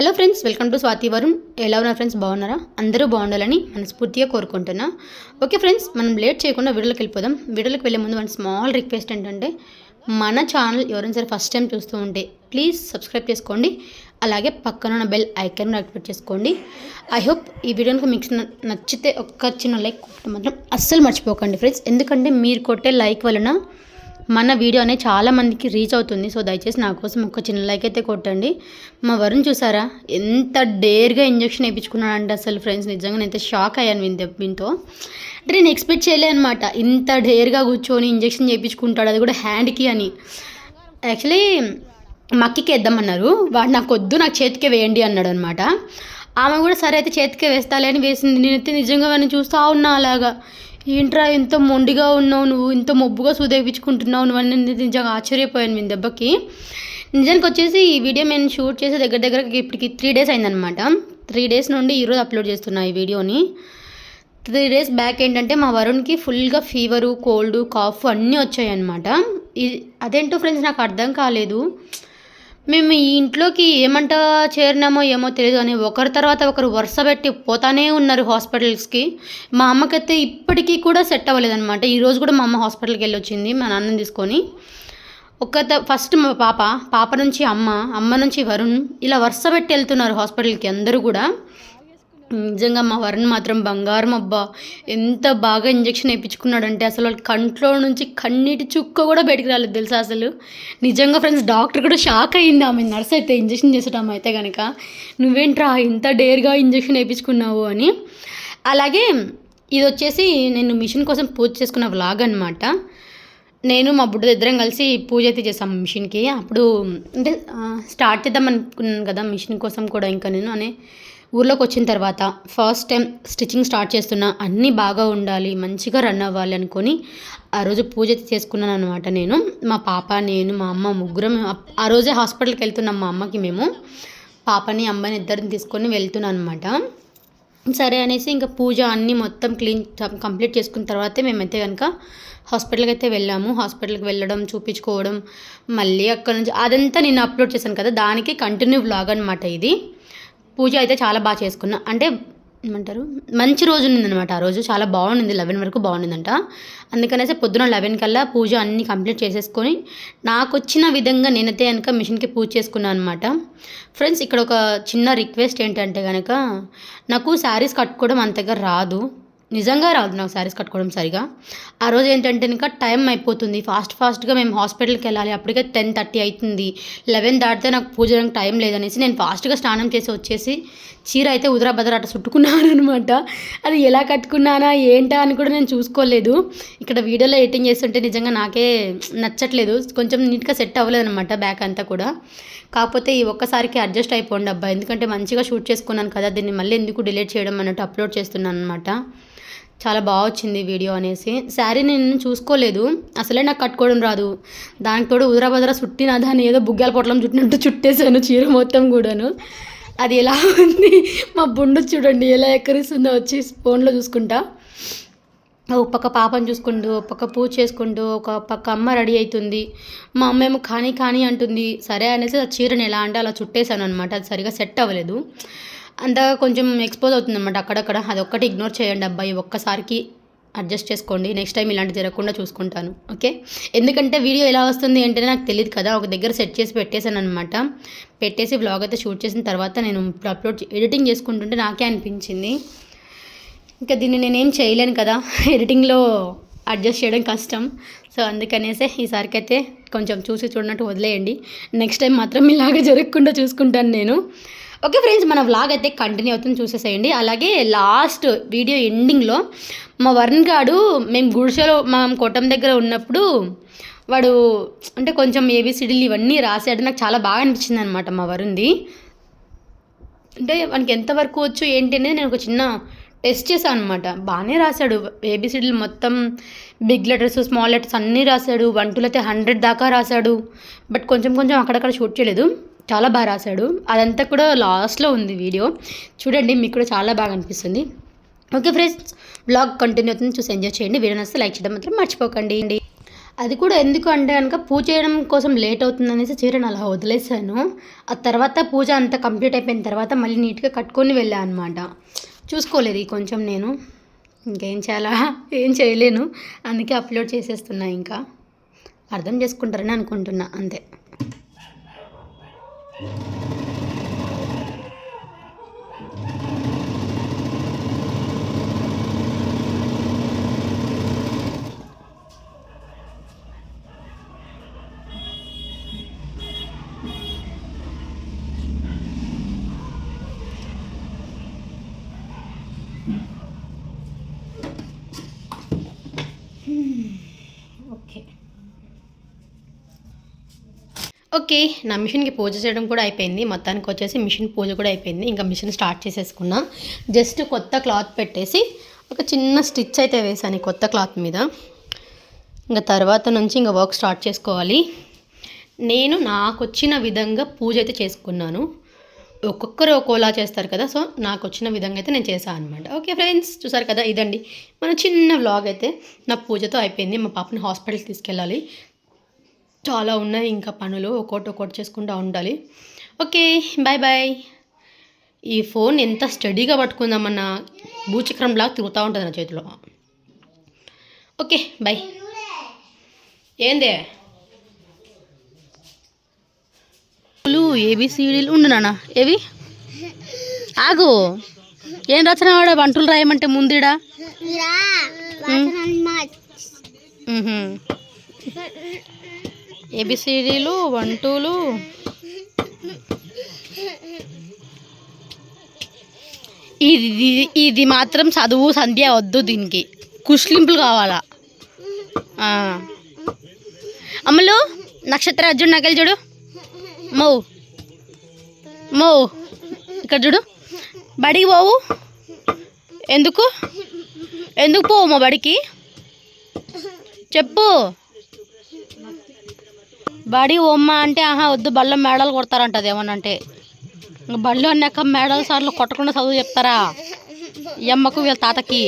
Hello friends welcome to Swathi Varun. ఎలా ఉన్నారు friends? బాగున్నారా? అందరూ బాగుండాలని మనస్ఫూర్తిగా కోరుకుంటున్నా. ఓకే ఫ్రెండ్స్ మనం లేట్ చేయకుండా వీడియోలోకి వెళ్ళిపోదాం. వీడియోలోకి వెళ్ళే ముందు వన్ స్మాల్ రిక్వెస్ట్ ఏంటంటే మన ఛానల్ ఎవరైనా సరే ఫస్ట్ టైం చూస్తూ ఉంటే ప్లీజ్ సబ్స్క్రైబ్ చేసుకోండి. అలాగే పక్కన ఉన్న బెల్ ఐకాన్ యాక్టివేట్ చేసుకోండి. ఐ హోప్ ఈ వీడియోకి మీకు నచ్చితే ఒక్క చిన్న లైక్ కొట్టడం మాత్రం అస్సలు మర్చిపోకండి ఫ్రెండ్స్. ఎందుకంటే మీరు కొట్టే లైక్ వలన మన వీడియో అనేది చాలా మందికి రీచ్ అవుతుంది. సో దయచేసి నా కోసం ఒక చిన్న లైక్ అయితే కొట్టండి. మా వరుణ్ చూసారా? ఎంత డేర్గా ఇంజెక్షన్ వేయించుకున్నాడంటే అసలు ఫ్రెండ్స్ నిజంగా నేను షాక్ అయ్యాను విని దీంతో అంటే నేను ఎక్స్పెక్ట్ చేయలే అనమాట ఇంత డేర్గా కూర్చొని ఇంజెక్షన్ చేయించుకుంటాడు. అది కూడా హ్యాండ్కి అని. యాక్చువల్లీ మక్కికి వేద్దామన్నారు. వాడు నాకు వద్దు నాకు చేతికే వేయండి అన్నాడు అనమాట ఆమె కూడా సరే అయితే చేతికే వేస్తాలే అని వేసింది. నేనైతే నిజంగా వాడిని చూస్తూ ఉన్నా అలాగా. ఏంట్రా ఇంత మొండిగా ఉన్నావు నువ్వు? ఇంత మొబ్బుగా సుదేపించుకుంటున్నావు నువ్వు అని నిజంగా ఆశ్చర్యపోయాను మీ దెబ్బకి. నిజానికి వచ్చేసి ఈ వీడియో నేను షూట్ చేసే దగ్గర దగ్గర ఇప్పటికి త్రీ డేస్ అయిందనమాట త్రీ డేస్ నుండి ఈరోజు అప్లోడ్ చేస్తున్నా ఈ వీడియోని. త్రీ డేస్ బ్యాక్ ఏంటంటే మా వరుణ్కి ఫుల్గా ఫీవరు కోల్డ్ కాఫ్ అన్నీ వచ్చాయి అనమాట అదేంటో ఫ్రెండ్స్ నాకు అర్థం కాలేదు. మేము ఈ ఇంట్లోకి ఏమంట చేరినామో ఏమో తెలియదు అని ఒకరి తర్వాత ఒకరు వరుస పెట్టి పోతానే ఉన్నారు హాస్పిటల్స్కి. మా అమ్మకైతే ఇప్పటికీ కూడా సెట్ అవ్వలేదన్నమాట. ఈరోజు కూడా మా అమ్మ హాస్పిటల్కి వెళ్ళి వచ్చింది మా నాన్నని తీసుకొని. ఒక ఫస్ట్ మా పాప పాప నుంచి అమ్మ అమ్మ నుంచి వరుణ్ ఇలా వరుస పెట్టి వెళ్తున్నారు హాస్పిటల్కి అందరూ కూడా. నిజంగా మా వరుణ్ మాత్రం బంగారం అబ్బా. ఎంత బాగా ఇంజెక్షన్ వేయించుకున్నాడంటే అసలు వాళ్ళ కంట్లో నుంచి కన్నీటి చుక్క కూడా బయటికి రాలేదు తెలుసా అసలు. నిజంగా ఫ్రెండ్స్ డాక్టర్ కూడా షాక్ అయ్యింది. ఆమె నర్స్ అయితే ఇంజెక్షన్ చేసేటామె అయితే కనుక నువ్వేంట్రా ఇంత డేర్గా ఇంజెక్షన్ వేయించుకున్నావు అని. అలాగే ఇది వచ్చేసి నేను మిషన్ కోసం పూజ చేసుకున్న వ్లాగ్ అనమాట నేను మా బుడ్డ ఇద్దరం కలిసి పూజ అయితే చేసాం మిషన్కి. అప్పుడు అంటే స్టార్ట్ చేద్దాం అనుకున్నాను కదా మిషన్ కోసం కూడా ఇంకా నేను అనే. ఊర్లోకి వచ్చిన తర్వాత ఫస్ట్ టైం స్టిచ్చింగ్ స్టార్ట్ చేస్తున్నా అన్నీ బాగా ఉండాలి మంచిగా రన్ అవ్వాలి అనుకొని ఆ రోజు పూజ చేసుకున్నాను అనమాట నేను. మా పాప నేను మా అమ్మ ముగ్గురం ఆ- రోజే హాస్పిటల్కి వెళ్తున్నాం మా అమ్మకి మేము. పాపని అమ్మని ఇద్దరిని తీసుకొని వెళ్తున్నాను అనమాట సరే అనేసి ఇంకా పూజ అన్నీ మొత్తం క్లీన్ కంప్లీట్ చేసుకున్న తర్వాతే మేమైతే కనుక హాస్పిటల్కి అయితే వెళ్ళాము. హాస్పిటల్కి వెళ్ళడం చూపించుకోవడం మళ్ళీ అక్కడ నుంచి అదంతా నేను అప్లోడ్ చేశాను కదా దానికి కంటిన్యూ బ్లాగ్ అనమాట ఇది. పూజ అయితే చాలా బాగా చేసుకున్నా. అంటే ఏమంటారు? మంచి రోజు ఉందనమాట ఆ రోజు. చాలా బాగుంది లెవెన్ వరకు బాగుండిందంట. అందుకనేసి పొద్దున లెవెన్ కల్లా పూజ అన్నీ కంప్లీట్ చేసేసుకొని నాకు వచ్చిన విధంగా నేనైతే కనుక మిషన్కి పూజ చేసుకున్నాను అనమాట ఫ్రెండ్స్ ఇక్కడ ఒక చిన్న రిక్వెస్ట్ ఏంటంటే కనుక నాకు శారీస్ కట్టుకోవడం అంతగా రాదు. నిజంగా రాదు నాకు శారీస్ కట్టుకోవడం సరిగా. ఆ రోజు ఏంటంటే ఇంకా టైం అయిపోతుంది. ఫాస్ట్ ఫాస్ట్గా మేము హాస్పిటల్కి వెళ్ళాలి. అప్పటికే టెన్ థర్టీ అవుతుంది లెవెన్ దాటితే నాకు పూజ చేయడానికి టైం లేదనేసి నేను ఫాస్ట్గా స్నానం చేసి వచ్చేసి చీర అయితే ఉదరా అట అట్ట చుట్టుకున్నాను అనమాట. అది ఎలా కట్టుకున్నానా ఏంటా అని కూడా నేను చూసుకోలేదు. ఇక్కడ వీడియోలో ఎడిటింగ్ చేస్తుంటే నిజంగా నాకే నచ్చట్లేదు. కొంచెం నీట్గా సెట్ అవ్వలేదు అనమాట బ్యాక్ అంతా కూడా. కాకపోతే ఈ ఒక్కసారికి అడ్జస్ట్ అయిపోండి అబ్బా. ఎందుకంటే మంచిగా షూట్ చేసుకున్నాను కదా దీన్ని మళ్ళీ ఎందుకు డిలీట్ చేయడం అన్నట్టు అప్లోడ్ చేస్తున్నాను అనమాట. చాలా బాగా వచ్చింది వీడియో అనేసి. శారీ నేను చూసుకోలేదు. అసలే నాకు కట్టుకోవడం రాదు. దానికి తోడు ఉదరాబదరా చుట్టిన దాన్ని ఏదో బుగ్గాల పొట్లం చుట్టినట్టు చుట్టేశాను చీర మొత్తం కూడాను. అది ఎలా ఉంది? మా బుండు చూడండి ఎలా ఎక్కరిస్తుందో వచ్చి ఫోన్లో చూసుకుంటా. ఒక పక్క పాపను చూసుకుంటూ ఒక పక్క పూజ చేసుకుంటూ ఒక పక్క అమ్మ రెడీ అవుతుంది మా అమ్మ ఏమో కానీ కానీ అంటుంది. సరే అనేసి ఆ చీరని ఎలా అంటే అలా చుట్టేశాను అనమాట అది సరిగా సెట్ అవ్వలేదు. అంతా కొంచెం ఎక్స్పోజ్ అవుతుంది అనమాట అక్కడక్కడ అది ఒక్కటి ఇగ్నోర్ చేయండి అబ్బాయి. ఒక్కసారికి అడ్జస్ట్ చేసుకోండి. నెక్స్ట్ టైం ఇలాంటి జరగకుండా చూసుకుంటాను. ఓకే ఎందుకంటే వీడియో ఎలా వస్తుంది ఏంటంటే నాకు తెలియదు కదా. ఒక దగ్గర సెట్ చేసి పెట్టేశాను అనమాట పెట్టేసి వ్లాగ్ అయితే షూట్ చేసిన తర్వాత నేను ఇప్పుడు అప్లోడ్ ఎడిటింగ్ చేసుకుంటుంటే నాకే అనిపించింది. ఇంకా దీన్ని నేనేం చేయలేను కదా. ఎడిటింగ్లో అడ్జస్ట్ చేయడం కష్టం. సో అందుకనేసే ఈసారికైతే అయితే కొంచెం చూసి చూడనట్టు వదిలేయండి. నెక్స్ట్ టైం మాత్రం ఇలాగ జరగకుండా చూసుకుంటాను నేను. ఓకే ఫ్రెండ్స్ మన వ్లాగ్ అయితే కంటిన్యూ అవుతుంది చూసేసేయండి. అలాగే లాస్ట్ వీడియో ఎండింగ్లో మా వరుణ్ గాడు మేము గుడిసెలో మా కొట్టం దగ్గర ఉన్నప్పుడు వాడు అంటే కొంచెం ఏబిసిడీలు ఇవన్నీ రాసాడు నాకు చాలా బాగా అనిపించింది అనమాట మా వరుణ్ది. అంటే వానికి ఎంతవరకు వచ్చు ఏంటి అనేది నేను ఒక చిన్న టెస్ట్ చేశాను అనమాట బాగానే రాశాడు. ఏబిసిడీలు మొత్తం బిగ్ లెటర్స్ స్మాల్ లెటర్స్ అన్నీ రాశాడు. వన్ టూలు అయితే హండ్రెడ్ దాకా రాశాడు. బట్ కొంచెం కొంచెం అక్కడక్కడ షూట్ చేయలేదు. చాలా బాగా రాశాడు. అదంతా కూడా లాస్ట్లో ఉంది వీడియో. చూడండి మీకు కూడా చాలా బాగా అనిపిస్తుంది. ఓకే ఫ్రెండ్స్ బ్లాగ్ కంటిన్యూ అవుతుంది. చూసి ఎంజాయ్ చేయండి. వీడియో నచ్చితే లైక్ చేయడం మాత్రం మర్చిపోకండి. అది కూడా ఎందుకు అంటే కనుక పూజ చేయడం కోసం లేట్ అవుతుంది అనేసి చీరను అలా వదిలేసాను ఆ తర్వాత పూజ అంతా కంప్లీట్ అయిపోయిన తర్వాత మళ్ళీ నీట్గా కట్టుకొని వెళ్ళాను అనమాట చూసుకోలేదు కొంచెం నేను. ఇంకేం చేయాలా? ఏం చేయలేను. అందుకే అప్లోడ్ చేసేస్తున్నా ఇంకా. అర్థం చేసుకుంటారని అనుకుంటున్నా. అంతే. Yeah. ఓకే నా మిషన్కి పూజ చేయడం కూడా అయిపోయింది. మొత్తానికి వచ్చేసి మిషన్ పూజ కూడా అయిపోయింది. ఇంకా మిషన్ స్టార్ట్ చేసేసుకున్నా. జస్ట్ కొత్త క్లాత్ పెట్టేసి ఒక చిన్న స్టిచ్ అయితే వేసాను కొత్త క్లాత్ మీద. ఇంకా తర్వాత నుంచి ఇంకా వర్క్ స్టార్ట్ చేసుకోవాలి. నేను నాకు వచ్చిన విధంగా పూజ అయితే చేసుకున్నాను. ఒక్కొక్కరు ఒక్కోలా చేస్తారు కదా సో నాకు వచ్చిన విధంగా అయితే నేను చేశాను అనమాట ఓకే ఫ్రెండ్స్ చూసారు కదా ఇదండి. మన చిన్న వ్లాగ్ అయితే నా పూజతో అయిపోయింది. మా పాపని హాస్పిటల్కి తీసుకెళ్ళాలి. చాలా ఉన్నాయి. ఇంకా పనులు ఒక్కోటి ఒక్కోటి చేసుకుంటూ ఉండాలి. ఓకే బాయ్ బాయ్ ఈ ఫోన్ ఎంత స్టడీగా పట్టుకుందామన్న భూచక్రం లాగా తిరుగుతూ ఉంటుంది నా చేతిలో. ఓకే బాయ్ ఏందే? ఏబిసిడీలు ఉండు నాన్న. ఏవి? ఆగు. ఏం రచన వాడ? వంటలు రాయమంటే ముందుడా? ఏబిసిడీలు వన్ టూలు. ఇది ఇది మాత్రం చదువు సంధ్య వద్దు దీనికి. కుష్లింపులు కావాలా? అమ్మలు నక్షత్ర అర్జున్ నగలు చూడు. మౌ. మౌ. ఇక్కడ చూడు. బడికి పోవు. ఎందుకు? ఎందుకు పోవు మా బడికి? చెప్పు. బడి ఉమ్మ అంటే ఆహా వద్దు బళ్ళో మేడలు కొడతారంటది ఏమనంటే అంటే బళ్ళు అన్నాక మేడలు సార్లు కొట్టకుండా చదువు చెప్తారా? ఈ అమ్మకు వీళ్ళ తాతకి.